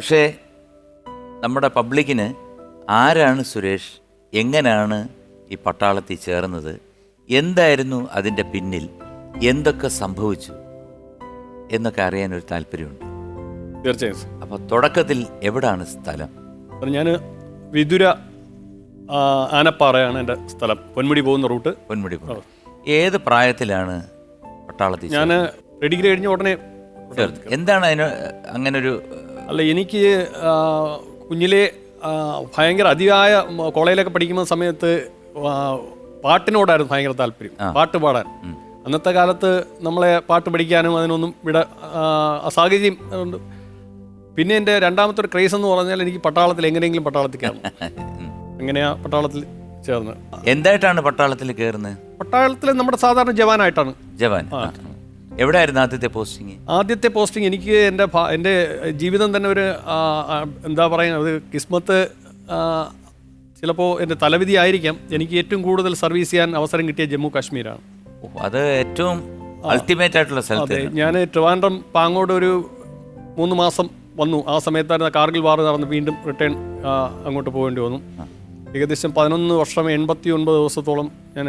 പക്ഷേ നമ്മുടെ പബ്ലിക്കിന് ആരാണ് സുരേഷ്? എങ്ങനെയാണ് ഈ പട്ടാളത്തിൽ ചേർന്നത്? എന്തായിരുന്നു അതിന്റെ പിന്നിൽ? എന്തൊക്കെ സംഭവിച്ചു? എന്നൊക്കെ അറിയാൻ ഒരു താല്പര്യമുണ്ട്. തീർച്ചയായും അപ്പൊ അപ്പോൾ തുടക്കത്തിൽ എവിടാണ് സ്ഥലം? ഞാൻ വിതുര ആ, ആനപ്പാറയാണ് എന്റെ സ്ഥലം. പൊന്മുടി പോകുന്ന റൂട്ട്. പൊന്മുടി പോകുന്നത് ഏത് പ്രായത്തിലാണ് പട്ടാളത്തിൽ ഞാൻ ഡിഗ്രി കഴിഞ്ഞ ഉടനെ എന്താണ് അതിന് അങ്ങനൊരു അല്ല എനിക്ക് കുഞ്ഞിലെ ഭയങ്കര അതിയായ കോളേജിലൊക്കെ പഠിക്കുന്ന സമയത്ത് പാട്ടിനോടായിരുന്നു ഭയങ്കര താല്പര്യം. പാട്ട് പാടാൻ. അന്നത്തെ കാലത്ത് നമ്മളെ പാട്ട് പഠിക്കാനും അതിനൊന്നും ഇവിടെ സാഹചര്യം ഉണ്ട്. പിന്നെ എന്റെ രണ്ടാമത്തെ ഒരു ക്രേസ് എന്ന് പറഞ്ഞാൽ എനിക്ക് പട്ടാളത്തിൽ എങ്ങനെയെങ്കിലും പട്ടാളത്തിൽ കയറണം. എങ്ങനെയാ പട്ടാളത്തിൽ ചേർന്ന് എന്തായിട്ടാണ് പട്ടാളത്തിൽ കയറുന്നത്? പട്ടാളത്തിൽ നമ്മുടെ സാധാരണ ജവാനായിട്ടാണ്. ജവാൻ. എവിടെയായിരുന്നു ആദ്യത്തെ പോസ്റ്റിംഗ് ആദ്യത്തെ പോസ്റ്റിംഗ് എനിക്ക് എന്റെ എന്റെ ജീവിതം തന്നെ ഒരു എന്താ പറയുക ഒരു കിസ്മത്ത് ചിലപ്പോൾ എന്റെ തലവിധി ആയിരിക്കാം. എനിക്ക് ഏറ്റവും കൂടുതൽ സർവീസ് ചെയ്യാൻ അവസരം കിട്ടിയ ജമ്മു കാശ്മീരാണ്. അത് ഏറ്റവും അൾട്ടിമേറ്റ് ആയിട്ടുള്ള സ്ഥലത്ത് ഞാൻ ട്രിവാൻഡ്രം പാങ്ങോട് ഒരു മൂന്ന് മാസം വന്നു. ആ സമയത്തായിരുന്നു കാർഗിൽ വാർ നടന്ന് വീണ്ടും റിട്ടേൺ അങ്ങോട്ട് പോകേണ്ടി വന്നു. ഏകദേശം പതിനൊന്ന് വർഷം എൺപത്തി ഒൻപത് ദിവസത്തോളം ഞാൻ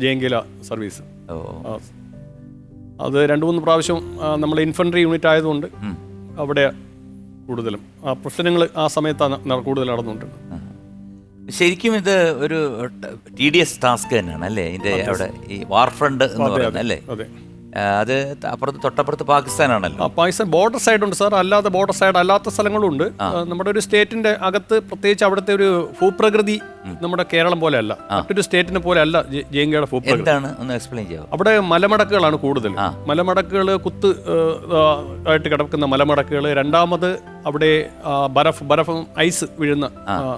ജയങ്കില സർവീസ് അത് രണ്ട് മൂന്ന് പ്രാവശ്യം നമ്മൾ ഇൻഫൻട്രി യൂണിറ്റ് ആയതുകൊണ്ട് അവിടെ കൂടുതലും ആ പ്രശ്നങ്ങൾ ആ സമയത്താണ് കൂടുതൽ നടന്നുകൊണ്ടിരുന്നത് ശരിക്കും ഇത് ഒരു ടി ഡി എസ് ടാസ്ക് തന്നെയാണ് അല്ലേ? ഇതിന്റെ അവിടെ ഈ വാർഫ്രണ്ട് എന്ന് പറയുന്നത് അല്ലേ? അതെ അപ്പുറത്ത് തൊട്ടപ്പുറത്ത് പാകിസ്ഥാനാണല്ലോ. പാകിസ്ഥാൻ ബോർഡർ സൈഡ് ഉണ്ട് സാർ. അല്ലാതെ ബോർഡർ സൈഡ് അല്ലാത്ത സ്ഥലങ്ങളും ഉണ്ട് നമ്മുടെ ഒരു സ്റ്റേറ്റിന്റെ അകത്ത് പ്രത്യേകിച്ച് അവിടുത്തെ ഒരു ഭൂപ്രകൃതി നമ്മുടെ കേരളം പോലെ അല്ല മറ്റൊരു സ്റ്റേറ്റിനെ പോലെ അല്ല ജയങ്കയുടെ ഭൂപ്രകൃതി. എന്താണ്? ഒന്ന് എക്സ്പ്ലെയിൻ അവിടെ മലമടക്കുകളാണ് കൂടുതൽ മലമടക്കുകൾ കുത്ത് ആയിട്ട് കിടക്കുന്ന മലമടക്കുകൾ രണ്ടാമത് അവിടെ ബരഫ് ബരഫും ഐസ് വീഴുന്ന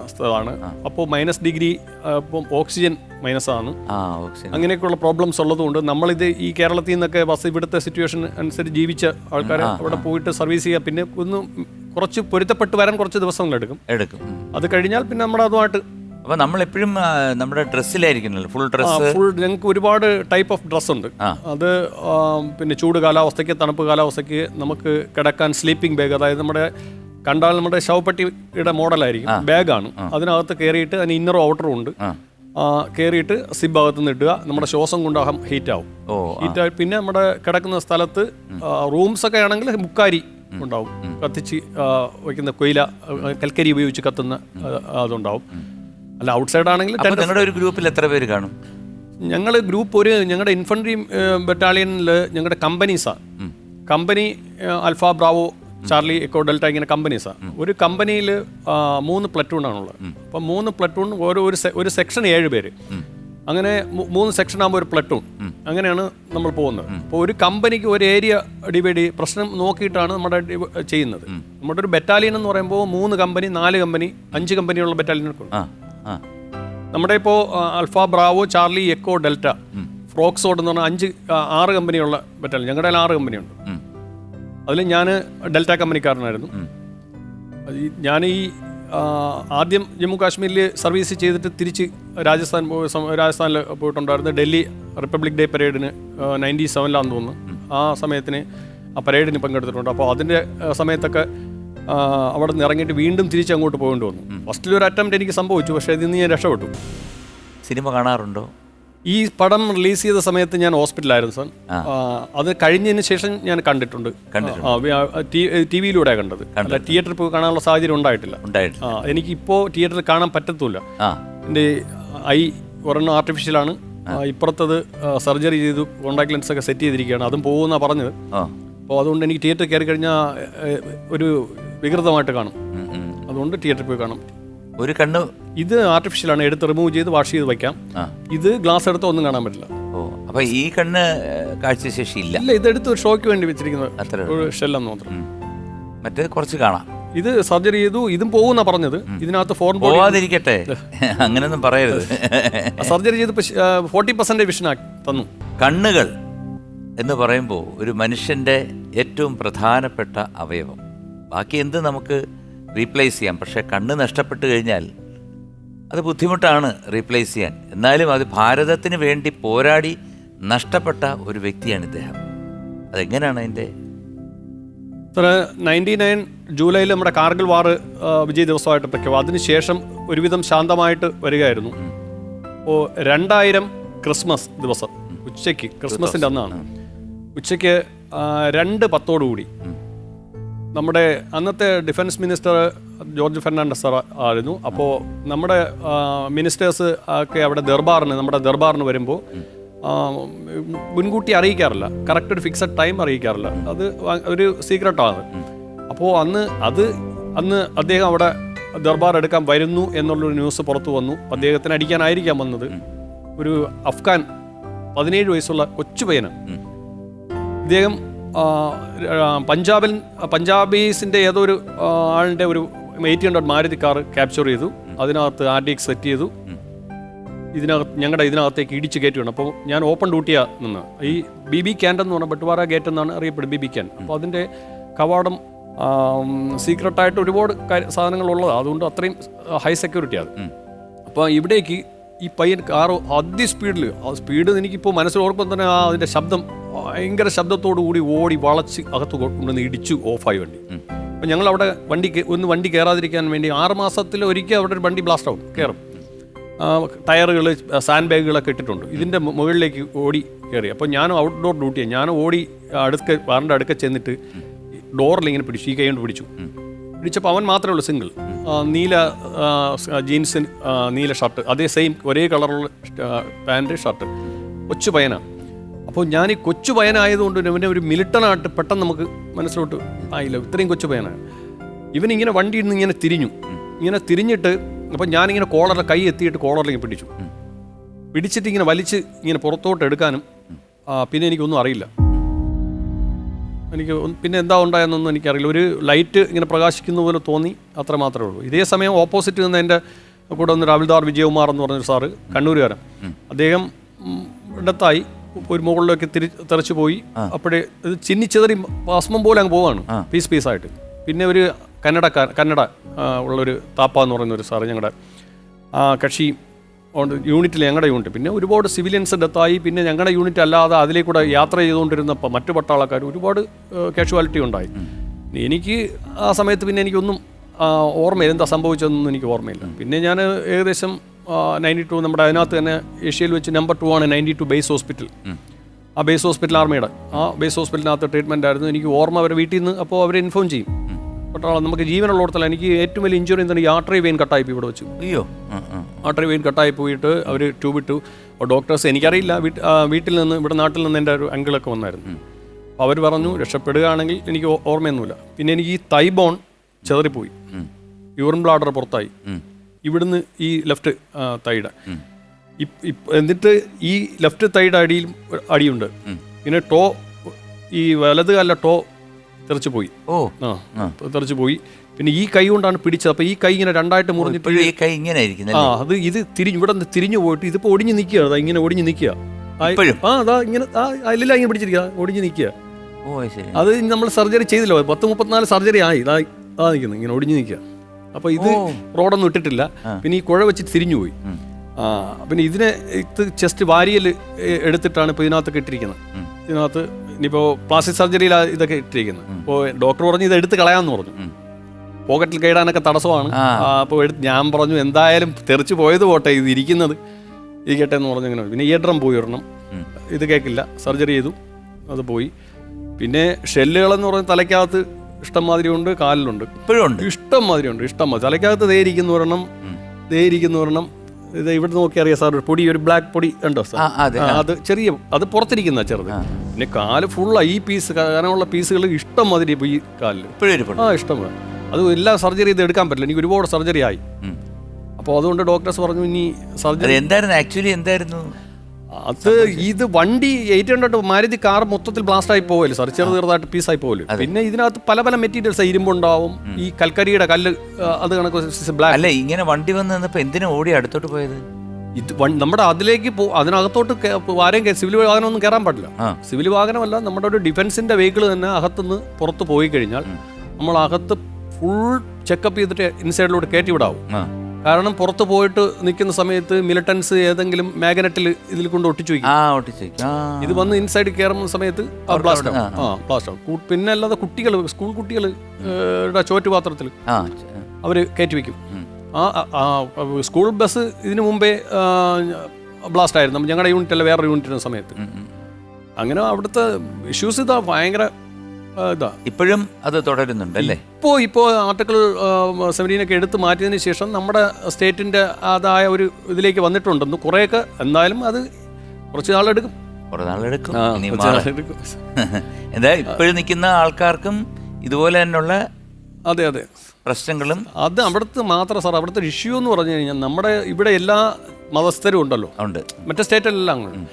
സ്ഥലമാണ്. അപ്പോൾ മൈനസ് ഡിഗ്രി ഇപ്പം ഓക്സിജൻ മൈനസ് ആണ്. അങ്ങനെയൊക്കെയുള്ള പ്രോബ്ലംസ് ഉള്ളതുകൊണ്ട് നമ്മളിത് ഈ കേരളത്തിൽ നിന്നൊക്കെ ബസ് ഇവിടുത്തെ സിറ്റുവേഷൻ അനുസരിച്ച് ജീവിച്ച ആൾക്കാരെ അവിടെ പോയിട്ട് സർവീസ് ചെയ്യുക പിന്നെ ഒന്ന് കുറച്ച് പൊരുത്തപ്പെട്ട് വരാൻ കുറച്ച് ദിവസങ്ങൾ എടുക്കും. എടുക്കും. അത് കഴിഞ്ഞാൽ പിന്നെ നമ്മുടെ അതുമായിട്ട് അപ്പൊ നമ്മൾ എപ്പോഴും നമ്മുടെ ഡ്രസ്സിലായിരിക്കുന്നല്ലോ ഫുൾ ഡ്രസ്സ് ഫുൾ ഞങ്ങൾക്ക് ഒരുപാട് ടൈപ്പ് ഓഫ് ഡ്രസ്സ് ഉണ്ട്. അത് പിന്നെ ചൂട് കാലാവസ്ഥയ്ക്ക് തണുപ്പ് കാലാവസ്ഥയ്ക്ക് നമുക്ക് കിടക്കാൻ സ്ലീപ്പിംഗ് ബാഗ് അതായത് നമ്മുടെ കണ്ടാൽ നമ്മുടെ ശവപ്പെട്ടിയുടെ മോഡലായിരിക്കും ബാഗാണ് അതിനകത്ത് കയറിയിട്ട് അതിന് ഇന്നറും ഔട്ടറും ഉണ്ട്. കയറിയിട്ട് സിബ് അകത്ത് നിന്ന് ഇടുക നമ്മുടെ ശ്വാസം കൊണ്ടാകും ഹീറ്റ് ആവും. ഹീറ്റ് ആയി പിന്നെ നമ്മുടെ കിടക്കുന്ന സ്ഥലത്ത് റൂംസ് ഒക്കെ ആണെങ്കിൽ മുക്കാരി ഉണ്ടാവും. കത്തിച്ച് വയ്ക്കുന്ന കൊയില കൽക്കരി ഉപയോഗിച്ച് കത്തുന്ന അതുണ്ടാവും. അല്ല ഔട്ട്സൈഡ് ആണെങ്കിൽ ഞങ്ങളുടെ നിങ്ങളുടെ ഒരു ഗ്രൂപ്പിൽ എത്ര പേര് കാണും? ഞങ്ങൾ ഗ്രൂപ്പ് ഒരു ഞങ്ങളുടെ ഇൻഫൻട്രി ബറ്റാലിയനിൽ ഞങ്ങളുടെ കമ്പനീസാണ് company alpha bravo charlie echo delta ഇങ്ങനെ കമ്പനീസാണ് ഒരു കമ്പനിയിൽ മൂന്ന് പ്ലറ്റൂണാണുള്ളത് അപ്പം മൂന്ന് പ്ലറ്റൂൺ ഓരോ ഒരു ഒരു സെക്ഷൻ ഏഴ് പേര്. അങ്ങനെ മൂന്ന് സെക്ഷൻ ആകുമ്പോൾ ഒരു പ്ലറ്റൂൺ അങ്ങനെയാണ് നമ്മൾ പോകുന്നത്. അപ്പോൾ ഒരു കമ്പനിക്ക് ഒരു ഏരിയ ഡിവൈഡ് പ്രശ്നം നോക്കിയിട്ടാണ് നമ്മുടെ ചെയ്യുന്നത്. നമ്മുടെ ഒരു ബറ്റാലിയൻ എന്ന് പറയുമ്പോൾ മൂന്ന് കമ്പനി നാല് കമ്പനി അഞ്ച് കമ്പനിയുള്ള ബറ്റാലിയനൊക്കെ ഉണ്ട് നമ്മുടെ ഇപ്പോൾ alpha bravo charlie echo delta ഫ്രോക്സോഡ് എന്ന് പറഞ്ഞാൽ അഞ്ച് ആറ് കമ്പനിയുള്ള ബറ്റാലിയൻ ഞങ്ങളുടെ ആറ് കമ്പനിയുണ്ട്. അതിൽ ഞാൻ ഡെൽറ്റ കമ്പനിക്കാരനായിരുന്നു. ഞാൻ ഈ ആദ്യം ജമ്മു കാശ്മീരിൽ സർവീസ് ചെയ്തിട്ട് തിരിച്ച് രാജസ്ഥാൻ പോയ രാജസ്ഥാനിൽ പോയിട്ടുണ്ടായിരുന്നു. ഡൽഹി റിപ്പബ്ലിക് ഡേ പരേഡിന് നയന്റി സെവനിലാന്ന് തോന്നുന്നു. ആ സമയത്തിന് ആ പരേഡിന് പങ്കെടുത്തിട്ടുണ്ട്. അപ്പോൾ അതിന്റെ സമയത്തൊക്കെ അവിടെ നിന്ന് ഇറങ്ങിയിട്ട് വീണ്ടും തിരിച്ച് അങ്ങോട്ട് പോകേണ്ടി വന്നു. ഫസ്റ്റിൽ ഒരു അറ്റംപ്റ്റ് എനിക്ക് സംഭവിച്ചു പക്ഷേ അതിൽ നിന്ന് ഞാൻ രക്ഷപ്പെട്ടു. സിനിമ കാണാറുണ്ടോ? ഈ പടം റിലീസ് ചെയ്ത സമയത്ത് ഞാൻ ഹോസ്പിറ്റലായിരുന്നു സർ. അത് കഴിഞ്ഞതിന് ശേഷം ഞാൻ കണ്ടിട്ടുണ്ട്. ടി വിയിലൂടെ കണ്ടത്. അല്ല തിയേറ്ററിൽ പോയി കാണാനുള്ള സാഹചര്യം ഉണ്ടായിട്ടില്ല. ആ എനിക്കിപ്പോൾ തിയേറ്ററിൽ കാണാൻ പറ്റത്തില്ല എന്റെ ഐ ഒരെണ്ണം ആർട്ടിഫിഷ്യലാണ് ആണ്. ഇപ്പുറത്തത് സർജറി ചെയ്തു കോണ്ടാക്ട് ലെൻസ് ഒക്കെ സെറ്റ് ചെയ്തിരിക്കുകയാണ്. അതും പോകുന്ന പറഞ്ഞത്. അപ്പോൾ അതുകൊണ്ട് എനിക്ക് തിയേറ്ററിൽ കയറി കഴിഞ്ഞാൽ ഒരു വികൃതമായിട്ട് കാണും. അതുകൊണ്ട് തിയേറ്ററിൽ പോയി കാണാം. ഒരു കണ്ണ് ഇത് ആർട്ടിഫിഷ്യലാണ് എടുത്ത് റിമൂവ് ചെയ്ത് വാഷ് ചെയ്ത് വെക്കാം ഇത് ഗ്ലാസ് എടുത്ത് ഒന്നും കാണാൻ പറ്റില്ല. ഓ അപ്പൊ ഈ കണ്ണ് കാഴ്ചശേഷി ഇല്ല. ഇല്ല ഇതെടുത്ത് ഒരു ഷോയ്ക്ക് വേണ്ടി വെച്ചിരിക്കുന്നത് അത്രേ ഒരു ഷെല്ലെന്ന് മാത്രം. മറ്റേ കുറച്ച് കാണാം. ഇത് സർജറി ചെയ്തു. ഇതും പോകുന്ന പറഞ്ഞത്. ഇതിനകത്ത് ഫോൺ ബോഡി പോവാതിരിക്കട്ടെ. അങ്ങനെയൊന്നും പറയരുത്. സർജറി ചെയ്ത് ഫോർട്ടി പെർസെന്റ് വിഷൻ തന്നു. കണ്ണുകൾ എന്ന് പറയുമ്പോൾ ഒരു മനുഷ്യന്റെ ഏറ്റവും പ്രധാനപ്പെട്ട അവയവം. ബാക്കി എന്ത് നമുക്ക് റീപ്ലേസ് ചെയ്യാം? പക്ഷേ കണ്ണ് നഷ്ടപ്പെട്ട് കഴിഞ്ഞാൽ അത് ബുദ്ധിമുട്ടാണ് റീപ്ലേസ് ചെയ്യാൻ. എന്നാലും അത് ഭാരതത്തിന് വേണ്ടി പോരാടി നഷ്ടപ്പെട്ട ഒരു വ്യക്തിയാണ് ഇദ്ദേഹം. അതെങ്ങനെയാണ് അതിന്റെ? സാറ് നയന്റി നയൻ ജൂലൈയിൽ നമ്മുടെ കാർഗിൽ വാർ വിജയ ദിവസമായിട്ട് പ്രഖ്യാപിക്കും അതിനുശേഷം ഒരുവിധം ശാന്തമായിട്ട് വരികയായിരുന്നു. ഓ രണ്ടായിരം ക്രിസ്മസ് ദിവസം. ഉച്ചയ്ക്ക് ക്രിസ്മസിന്റെ അന്നാണ്. ഉച്ചയ്ക്ക് രണ്ട് രണ്ട് പത്തോടുകൂടി. നമ്മുടെ അന്നത്തെ defence minister George Fernandes sir ആയിരുന്നു. അപ്പോൾ നമ്മുടെ മിനിസ്റ്റേഴ്സ് ഒക്കെ അവിടെ ദർബാറിന് നമ്മുടെ ദർബാറിന് വരുമ്പോൾ മുൻകൂട്ടി അറിയിക്കാറില്ല. കറക്റ്റ് ഒരു ഫിക്സഡ് ടൈം അറിയിക്കാറില്ല. അത് ഒരു സീക്രട്ടാണ്. അപ്പോൾ അന്ന് അത് അന്ന് അദ്ദേഹം അവിടെ ദർബാർ എടുക്കാൻ വരുന്നു എന്നുള്ളൊരു ന്യൂസ് പുറത്തു വന്നു. അദ്ദേഹത്തിന് അടിക്കാനായിരിക്കാം വന്നത്. ഒരു അഫ്ഗാൻ പതിനേഴ് വയസ്സുള്ള കൊച്ചു പയ്യന് ഇദ്ദേഹം ആ, ആ, പഞ്ചാബിൽ പഞ്ചാബീസിന്റെ ഏതോ ഒരു ആളിന്റെ ഒരു eight hundred Maruti car capture ചെയ്തു. അതിനകത്ത് ആർ ഡി എക്സ് സെറ്റ് ചെയ്തു. ഇതിനകത്ത് ഞങ്ങളുടെ ഇതിനകത്തേക്ക് ഇടിച്ച് കയറ്റുകയാണ്. അപ്പോൾ ഞാൻ ഓപ്പൺ ഡ്യൂട്ടിയാ നിന്ന്. ഈ ബി ബി ക്യാൻഡ് എന്ന് പറഞ്ഞാൽ ബട്ടുവാറ ഗേറ്റ് എന്നാണ് അറിയപ്പെടുന്നത് ബി ബി ക്യാൻ അപ്പോൾ അതിന്റെ കവാടം സീക്രട്ടായിട്ട് ഒരുപാട് സാധനങ്ങൾ സാധനങ്ങളുള്ളതാണ് അതുകൊണ്ട് അത്രയും ഹൈ സെക്യൂരിറ്റി ആണ്. അപ്പോൾ ഇവിടേക്ക് ഈ പയ്യൻ കാറ് അതി സ്പീഡിൽ ആ സ്പീഡ് എനിക്കിപ്പോൾ മനസ്സിൽ ഓർക്കുമ്പോൾ തന്നെ ആ അതിന്റെ ശബ്ദം ഭയങ്കര ശബ്ദത്തോടു കൂടി ഓടി വളച്ച് അകത്ത് കൊണ്ടുവന്ന് ഇടിച്ചു ഓഫായി വണ്ടി. അപ്പം ഞങ്ങൾ അവിടെ വണ്ടി ഒന്ന് വണ്ടി കയറാതിരിക്കാൻ വേണ്ടി ആറ് മാസത്തിൽ ഒരിക്കൽ അവിടെ ഒരു വണ്ടി ബ്ലാസ്റ്റ് ആവും കയറും ടയറുകൾ സാൻഡ് ബാഗുകളൊക്കെ ഇട്ടിട്ടുണ്ട്. ഇതിന്റെ മുകളിലേക്ക് ഓടി കയറി അപ്പോൾ ഞാനും ഔട്ട്ഡോർ ഡ്യൂട്ടിയാണ് ഞാൻ ഓടി അടുക്ക വാറിന്റെ അടുക്ക ചെന്നിട്ട് ഡോറിൽ ഇങ്ങനെ പിടിച്ചു ഈ കൈ കൊണ്ട് പിടിച്ചു. പിടിച്ചപ്പോൾ അവൻ മാത്രമേ ഉള്ളൂ സിംഗിൾ നീല ജീൻസിൻ ജീൻസ് നീല ഷർട്ട്. അതേ സെയിം ഒരേ കളറുള്ള പാന്റ് ഷർട്ട്. കൊച്ചു പയനാണ് അപ്പോൾ ഞാൻ ഈ കൊച്ചു പയനായതുകൊണ്ട് ഇവന്റെ ഒരു മിലിട്ടനായിട്ട് പെട്ടെന്ന് നമുക്ക് മനസ്സിലോട്ട് ആയില്ല. ഇത്രയും കൊച്ചു പയനാണ് ഇവനിങ്ങനെ വണ്ടി ഇന്ന് ഇങ്ങനെ തിരിഞ്ഞു. ഇങ്ങനെ തിരിഞ്ഞിട്ട് അപ്പം ഞാനിങ്ങനെ കോളറിൽ കൈ എത്തിയിട്ട് കോളറിലേക്ക് പിടിച്ചു. പിടിച്ചിട്ട് ഇങ്ങനെ വലിച്ച് ഇങ്ങനെ പുറത്തോട്ട് എടുക്കാനും പിന്നെ എനിക്കൊന്നും അറിയില്ല. എനിക്ക് പിന്നെ എന്താ ഉണ്ടായെന്നൊന്നും എനിക്കറിയില്ല. ഒരു ലൈറ്റ് ഇങ്ങനെ പ്രകാശിക്കുന്ന പോലെ തോന്നി അത്ര മാത്രമേ ഉള്ളൂ. ഇതേ സമയം ഓപ്പോസിറ്റ് നിന്ന് എന്റെ കൂടെ ഒന്ന് രാവിൽദാർ വിജയകുമാർ എന്ന് പറഞ്ഞൊരു സാറ് കണ്ണൂരുകാരൻ. അദ്ദേഹം ഇടത്തായി ഒരു മുകളിലേക്ക് തിരി തെറിച്ചു പോയി. അപ്പോഴേ ഇത് ചിന്നിച്ചെതറി ഭസ്മം പോലെ അങ്ങ് പോവാണ്. പീസ് പീസായിട്ട് പിന്നെ ഒരു കന്നഡക്കാർ കന്നഡ ഉള്ളൊരു താപ്പ എന്ന് പറയുന്ന ഒരു സാറ് ഞങ്ങളുടെ കക്ഷി ഉണ്ട് യൂണിറ്റിൽ ഞങ്ങളുടെ യൂണിറ്റ് പിന്നെ ഒരുപാട് സിവിലിയൻസ് ഡെത്തായി പിന്നെ ഞങ്ങളുടെ യൂണിറ്റ് അല്ലാതെ അതിലേക്കൂടെ യാത്ര ചെയ്തുകൊണ്ടിരുന്നപ്പോൾ മറ്റു പട്ടാളക്കാർ ഒരുപാട് കാഷ്വാലിറ്റി ഉണ്ടായി. എനിക്ക് ആ സമയത്ത് പിന്നെ എനിക്കൊന്നും ഓർമ്മയില്ല എന്താ സംഭവിച്ചതെന്നൊന്നും എനിക്ക് ഓർമ്മയില്ല. പിന്നെ ഞാൻ ഏകദേശം നയന്റി ടു നമ്മുടെ അതിനകത്ത് തന്നെ ഏഷ്യയിൽ വെച്ച് നമ്പർ ടു ആണ് നയന്റി ടു ബേസ് ഹോസ്പിറ്റൽ ആ ബേസ് ഹോസ്പിറ്റൽ ആർമിയുടെ ആ ബേസ് ഹോസ്പിറ്റലിനകത്ത് ട്രീറ്റ്മെന്റ് ആയിരുന്നു. എനിക്ക് ഓർമ്മ അവരെ വീട്ടിൽ നിന്ന് അപ്പോൾ അവർ ഇൻഫോം ചെയ്യും പട്ടാളം നമുക്ക് ജീവനുള്ളിടത്തല്ല എനിക്ക് ഏറ്റവും വലിയ ഇഞ്ചുറി എന്താണ് ഈ ആർട്ടറി വെയിൻ കട്ടായി ഇവിടെ വെച്ചു. അയ്യോ. ആർട്ടറി വെയിൻ കട്ടായി പോയിട്ട് അവർ ട്യൂബ് ഇട്ടു ഡോക്ടേഴ്സ് എനിക്കറിയില്ല. വീട്ട് വീട്ടിൽ നിന്ന് ഇവിടെ നാട്ടിൽ നിന്ന് എന്റെ ഒരു അങ്കിളൊക്കെ വന്നായിരുന്നു. അപ്പോൾ അവർ പറഞ്ഞു രക്ഷപ്പെടുകയാണെങ്കിൽ എനിക്ക് ഓർമ്മയൊന്നുമില്ല. പിന്നെ എനിക്ക് ഈ തൈ ബോൺ ചെതറിപ്പോയി. യൂറിൻ ബ്ലാഡർ പുറത്തായി. ഇവിടുന്ന് ഈ ലെഫ്റ്റ് തൈഡ് എന്നിട്ട് ഈ ലെഫ്റ്റ് തൈഡ് അടിയിൽ അടിയുണ്ട്. പിന്നെ ടോ ഈ വലത് കാലിലെ ടോ തെറിച്ചു പോയി ഓ. ആ തെറിച്ചു പോയി പിന്നെ ഈ കൈ കൊണ്ടാണ് പിടിച്ചത്. അപ്പോൾ ഈ കൈ ഇങ്ങനെ രണ്ടായിട്ട് മുറിഞ്ഞിട്ട് ഈ കൈ ഇങ്ങനെ ഇരിക്കുന്നത് ആ അത് ഇത് തിരിഞ്ഞ് ഇവിടെ നിന്ന് തിരിഞ്ഞു പോയിട്ട് ഇതിപ്പോ ഒടിഞ്ഞു നിൽക്കുക അതാ ഇങ്ങനെ ഒടിഞ്ഞു നിൽക്കുക? ആ അതാ ഇങ്ങനെ ആ അല്ല ഇങ്ങനെ പിടിച്ചിരിക്കുക ഒടിഞ്ഞു നിൽക്കുക അത് നമ്മൾ സർജറി ചെയ്തില്ല. പത്ത് മുപ്പത്തിനാല് സർജറി ആയി. ഇതാ ആ നിൽക്കുന്നു ഇങ്ങനെ ഒടിഞ്ഞു നിൽക്കുക അപ്പൊ ഇത് റോഡൊന്നും ഇട്ടിട്ടില്ല. പിന്നെ ഈ കുഴ വെച്ചിട്ട് തിരിഞ്ഞു പോയി. ആ പിന്നെ ഇതിനെ ഇത് ചെസ്റ്റ് വാരിയൽ എടുത്തിട്ടാണ് ഇപ്പോൾ ഇതിനകത്തൊക്കെ ഇട്ടിരിക്കുന്നത് ഇതിനകത്ത് ഇനിയിപ്പോൾ പ്ലാസ്റ്റിക് സർജറിയിലാണ് ഇതൊക്കെ ഇട്ടിരിക്കുന്നത് അപ്പോൾ ഡോക്ടർ പറഞ്ഞു ഇത് എടുത്ത് കളയാമെന്ന് പറഞ്ഞു. പോക്കറ്റിൽ കയറാനൊക്കെ തടസ്സമാണ്. അപ്പോൾ എടുത്ത് ഞാൻ പറഞ്ഞു എന്തായാലും തെറിച്ച് പോയത് പോട്ടെ ഇത് ഇരിക്കുന്നത്. ഇരിക്കട്ടെ എന്ന് പറഞ്ഞു അങ്ങനെ പിന്നെ ഇയർ ഡ്രം പോയി ഒരെണ്ണം. ഇത് കേൾക്കില്ല സർജറി ചെയ്തു. അത് പോയി. പിന്നെ ഷെല്ലുകളെന്ന് പറഞ്ഞ തലയ്ക്കകത്ത് ഇഷ്ടം മാതിരി ഉണ്ട് കാലിലുണ്ട്. ഇപ്പോഴുണ്ട് ഇഷ്ടം മാതിരി ഉണ്ട്. ഇഷ്ടം മാതിരി തലയ്ക്കകത്ത് ദേ ഇരിക്കുന്ന ഒരെണ്ണം ദേ ഇരിക്കുന്ന ഒരെണ്ണം. ഇത് ഇവിടെ നോക്കി അറിയാം സാർ പൊടി ഒരു ബ്ലാക്ക് പൊടി ഉണ്ടോ സാർ? അതെ, അത് ചെറിയ അത് പുറത്തിരിക്കുന്ന ചെറുത്. പിന്നെ കാൽ ഫുള്ള് ഈ പീസ് കനമുള്ള പീസുകൾ ഇഷ്ടം മാതിരി ഈ കാലിൽ ആ ഇഷ്ടം അത് എല്ലാ സർജറി ഇത് എടുക്കാൻ പറ്റില്ല. എനിക്ക് ഒരുപാട് സർജറി ആയി. അപ്പോൾ അതുകൊണ്ട് ഡോക്ടേഴ്സ് പറഞ്ഞു ഇനി സർജറി എന്തായിരുന്നു? ആക്ച്വലി എന്തായിരുന്നു? അത് ഇത് വണ്ടി എയ്റ്റ് ഹൺഡ്രഡ് മാരുതി കാർ മൊത്തത്തിൽ ബ്ലാസ്റ്റ് ആയി പോവല്ലേ സാർ ചെറു ചെറുതായിട്ട് ആയി പോവല്ലേ പിന്നെ ഇതിനകത്ത് പല പല മെറ്റീരിയൽസ് ഇരുമ്പുണ്ടാവും. ഈ കൽക്കരിയുടെ കല്ല് അത് കണക്ക് ബ്ലാക്ക് അല്ല ഇങ്ങനെ വണ്ടി വന്ന് നിന്നപ്പോ എന്തിനാ ഓടി അടുത്തോട്ട് പോയത്? ഇത് നമ്മുടെ അതിലേക്ക് പോ അതിനകത്തോട്ട് ആരെയും സിവിൽ വാഹനം ഒന്നും കയറാൻ പാടില്ല. സിവിൽ വാഹനമല്ല നമ്മുടെ ഒരു ഡിഫൻസിന്റെ വെഹിക്കിൾ തന്നെ അകത്തുനിന്ന് പുറത്ത് പോയി കഴിഞ്ഞാൽ നമ്മൾ അകത്ത് ഫുൾ ചെക്കപ്പ് ചെയ്തിട്ട് ഇൻസൈഡിലോട്ട് കയറ്റി വിടാവും. കാരണം പുറത്ത് പോയിട്ട് നിൽക്കുന്ന സമയത്ത് മിലിറ്റൻസ് ഏതെങ്കിലും മാഗ്നറ്റിൽ ഇതിൽ കൊണ്ട് ഒട്ടിച്ചു വയ്ക്കും. ഇത് വന്ന് ഇൻസൈഡ് കയറുന്ന സമയത്ത് ബ്ലാസ്റ്റ് ആവും. ആ. ബ്ലാസ്റ്റ് ആവും. പിന്നെ അല്ലാതെ കുട്ടികൾ സ്കൂൾ കുട്ടികൾ ചോറ്റുപാത്രത്തിൽ ആ. അവർ കയറ്റി വെക്കും ആ സ്കൂൾ ബസ് ഇതിനു മുമ്പേ ബ്ലാസ്റ്റ് ആയിരുന്നു. ഞങ്ങളുടെ യൂണിറ്റ് അല്ല വേറെ യൂണിറ്റിന്റെ സമയത്ത്. അങ്ങനെ അവിടുത്തെ ഇഷ്യൂസ് ഇതാ ഭയങ്കര ഇതാ. ഇപ്പോഴും അത് തുടരുന്നുണ്ട് അല്ലേ? ഇപ്പോൾ ഇപ്പോൾ ആർട്ടിക്കിൾ സെവന്റീനൊക്കെ എടുത്തു മാറ്റിയതിന് ശേഷം നമ്മുടെ സ്റ്റേറ്റിന്റെ അതായ ഒരു ഇതിലേക്ക് വന്നിട്ടുണ്ടെന്ന് കുറേയൊക്കെ എന്നാലും അത് കുറച്ച് നാളെടുക്കും. കുറെ നാളെടുക്കും. എന്താ ഇപ്പോഴും നിൽക്കുന്ന ആൾക്കാർക്കും ഇതുപോലെ തന്നെയുള്ള അതെ അതെ. പ്രശ്നങ്ങളും അത് അവിടുത്തെ മാത്രം സാർ അവിടുത്തെ ഇഷ്യൂ എന്ന് പറഞ്ഞു കഴിഞ്ഞാൽ നമ്മുടെ ഇവിടെ എല്ലാ മതസ്ഥരും ഉണ്ടല്ലോ. ഉണ്ട്. മറ്റേ സ്റ്റേറ്റിലെല്ലാം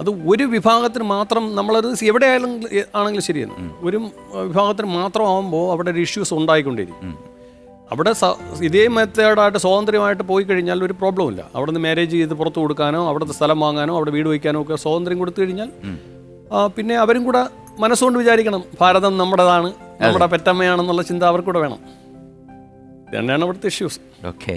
അത് ഒരു വിഭാഗത്തിന് മാത്രം നമ്മളത് എവിടെ ആയാലും ആണെങ്കിലും ശരിയാണ്. ഒരു വിഭാഗത്തിന് മാത്രം ആകുമ്പോൾ അവിടെ ഒരു ഇഷ്യൂസ് ഉണ്ടായിക്കൊണ്ടിരിക്കും അവിടെ ഇതേ മെത്തേഡായിട്ട് സ്വാതന്ത്ര്യമായിട്ട് പോയി കഴിഞ്ഞാൽ ഒരു പ്രോബ്ലം ഇല്ല. അവിടെ നിന്ന് മാരേജ് ചെയ്ത് പുറത്ത് കൊടുക്കാനോ അവിടുത്തെ സ്ഥലം വാങ്ങാനോ അവിടെ വീട് വയ്ക്കാനോ ഒക്കെ സ്വാതന്ത്ര്യം കൊടുത്തു കഴിഞ്ഞാൽ പിന്നെ അവരും കൂടെ മനസ്സുകൊണ്ട് വിചാരിക്കണം ഭാരതം നമ്മുടേതാണ് നമ്മുടെ പെറ്റമ്മയാണെന്നുള്ള ചിന്ത അവർക്കൂടെ വേണം. ഇതന്നെയാണ് തന്നെയാണ് അവിടുത്തെ ഇഷ്യൂസ് ഓക്കെ